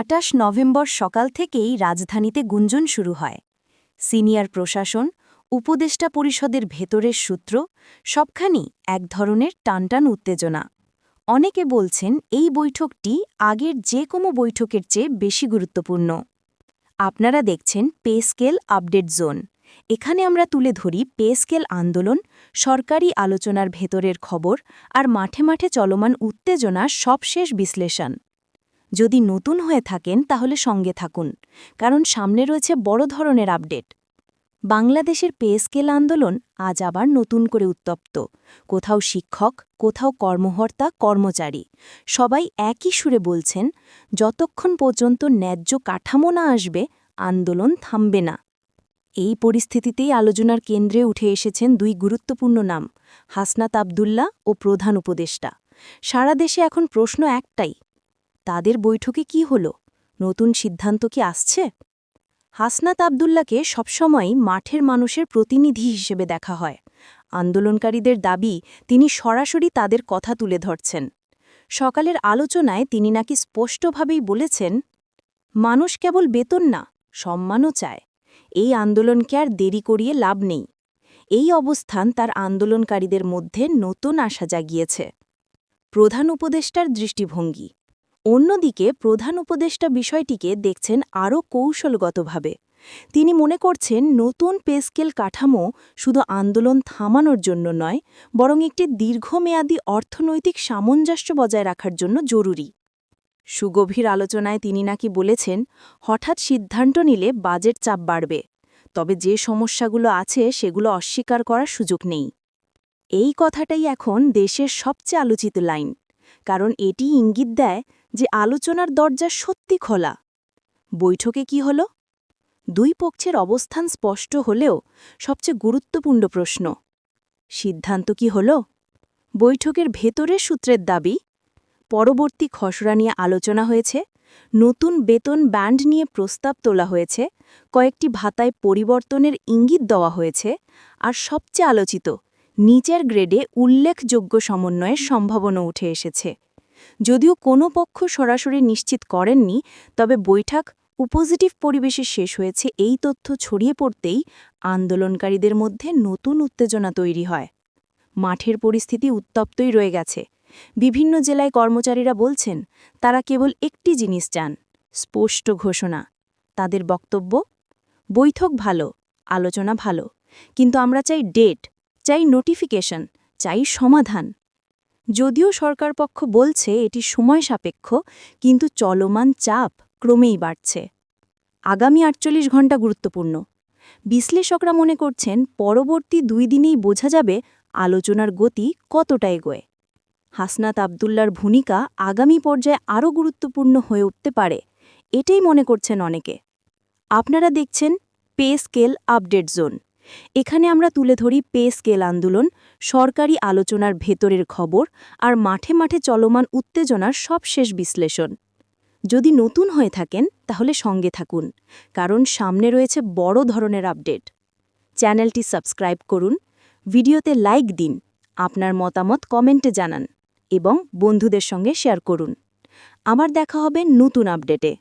আটাশ নভেম্বর সকাল থেকেই রাজধানীতে গুঞ্জন শুরু হয়। সিনিয়র প্রশাসন, উপদেষ্টা পরিষদের ভেতরের সূত্র, সবখানি এক ধরনের টানটান উত্তেজনা। অনেকে বলছেন এই বৈঠকটি আগের যে কোনো বৈঠকের চেয়ে বেশি গুরুত্বপূর্ণ। আপনারা দেখছেন পে স্কেল আপডেট জোন। এখানে আমরা তুলে ধরি পে স্কেল আন্দোলন, সরকারি আলোচনার ভেতরের খবর আর মাঠে মাঠে চলমান উত্তেজনার সবশেষ বিশ্লেষণ। যদি নতুন হয়ে থাকেন, তাহলে সঙ্গে থাকুন, কারণ সামনে রয়েছে বড় ধরনের আপডেট। বাংলাদেশের পে স্কেল আন্দোলন আজ আবার নতুন করে উত্তপ্ত। কোথাও শিক্ষক, কোথাও কর্মহর্তা কর্মচারী, সবাই একই সুরে বলছেন, যতক্ষণ পর্যন্ত ন্যায্য কাঠামো না আসবে, আন্দোলন থামবে না। এই পরিস্থিতিতেই আলোচনার কেন্দ্রে উঠে এসেছেন দুই গুরুত্বপূর্ণ নাম, হাসনাত আবদুল্লা ও প্রধান উপদেষ্টা। সারা দেশে এখন প্রশ্ন একটাই তাদের বৈঠকে কি হল? নতুন সিদ্ধান্ত কি আসছে? হাসনাত আবদুল্লাকে সবসময় মাঠের মানুষের প্রতিনিধি হিসেবে দেখা হয়। আন্দোলনকারীদের দাবি, তিনি সরাসরি তাদের কথা তুলে ধরছেন। সকালের আলোচনায় তিনি নাকি স্পষ্টভাবেই বলেছেন, মানুষ কেবল বেতন না, সম্মানও চায়। এই আন্দোলনকে আর দেরি করিয়ে লাভ নেই। এই অবস্থান তার আন্দোলনকারীদের মধ্যে নতুন আশা জাগিয়েছে। প্রধান উপদেষ্টার দৃষ্টিভঙ্গি। অন্যদিকে প্রধান উপদেষ্টা বিষয়টিকে দেখছেন আরও কৌশলগতভাবে। তিনি মনে করছেন নতুন পেস্কেল কাঠামো শুধু আন্দোলন থামানোর জন্য নয়, বরং একটি দীর্ঘমেয়াদী অর্থনৈতিক সামঞ্জস্য বজায় রাখার জন্য জরুরি। সুগভীর আলোচনায় তিনি নাকি বলেছেন, হঠাৎ সিদ্ধান্ত নিলে বাজেট চাপ বাড়বে, তবে যে সমস্যাগুলো আছে সেগুলো অস্বীকার করার সুযোগ নেই। এই কথাটাই এখন দেশের সবচেয়ে আলোচিত লাইন, কারণ এটি ইঙ্গিত দেয় যে আলোচনার দরজা সত্যি খোলা। বৈঠকে কি হল? দুই পক্ষের অবস্থান স্পষ্ট হলেও সবচেয়ে গুরুত্বপূর্ণ প্রশ্ন, সিদ্ধান্ত কি হল? বৈঠকের ভেতরের সূত্রের দাবি, পরবর্তী খসড়া নিয়ে আলোচনা হয়েছে, নতুন বেতন ব্যান্ড নিয়ে প্রস্তাব তোলা হয়েছে, কয়েকটি ভাতায় পরিবর্তনের ইঙ্গিত দেওয়া হয়েছে, আর সবচেয়ে আলোচিত, নিচের গ্রেডে উল্লেখযোগ্য সমন্বয়ের সম্ভাবনা উঠে এসেছে। যদিও কোনো পক্ষ সরাসরি নিশ্চিত করেননি, তবে বৈঠক উপজিটিভ পরিবেশে শেষ হয়েছে এই তথ্য ছড়িয়ে পড়তেই আন্দোলনকারীদের মধ্যে নতুন উত্তেজনা তৈরি হয়। মাঠের পরিস্থিতি উত্তপ্তই রয়ে গেছে। বিভিন্ন জেলায় কর্মচারীরা বলছেন, তারা কেবল একটি জিনিস চান, স্পষ্ট ঘোষণা। তাদের বক্তব্য, বৈঠক ভালো, আলোচনা ভালো, কিন্তু আমরা চাই ডেট, চাই নোটিফিকেশন, চাই সমাধান। যদিও সরকার পক্ষ বলছে এটি সময় সাপেক্ষ, কিন্তু চলমান চাপ ক্রমেই বাড়ছে। আগামী আটচল্লিশ ঘণ্টা গুরুত্বপূর্ণ। বিশ্লেষকরা মনে করছেন, পরবর্তী দুই দিনেই বোঝা যাবে আলোচনার গতি কতটা এগোয়। হাসনাত আবদুল্লার ভূমিকা আগামী পর্যায়ে আরও গুরুত্বপূর্ণ হয়ে উঠতে পারে, এটাই মনে করছেন অনেকে। আপনারা দেখছেন পে স্কেল আপডেট জোন। এখানে আমরা তুলে ধরি পে স্কেল আন্দোলন সরকারি আলোচনার ভেতরের খবর আর মাঠে মাঠে চলমান উত্তেজনার সবশেষ বিশ্লেষণ। যদি নতুন হয়ে থাকেন, তাহলে সঙ্গে থাকুন, কারণ সামনে রয়েছে বড় ধরনের আপডেট। চ্যানেলটি সাবস্ক্রাইব করুন, ভিডিওতে লাইক দিন, আপনার মতামত কমেন্টে জানান এবং বন্ধুদের সঙ্গে শেয়ার করুন। আমার দেখা হবে নতুন আপডেটে।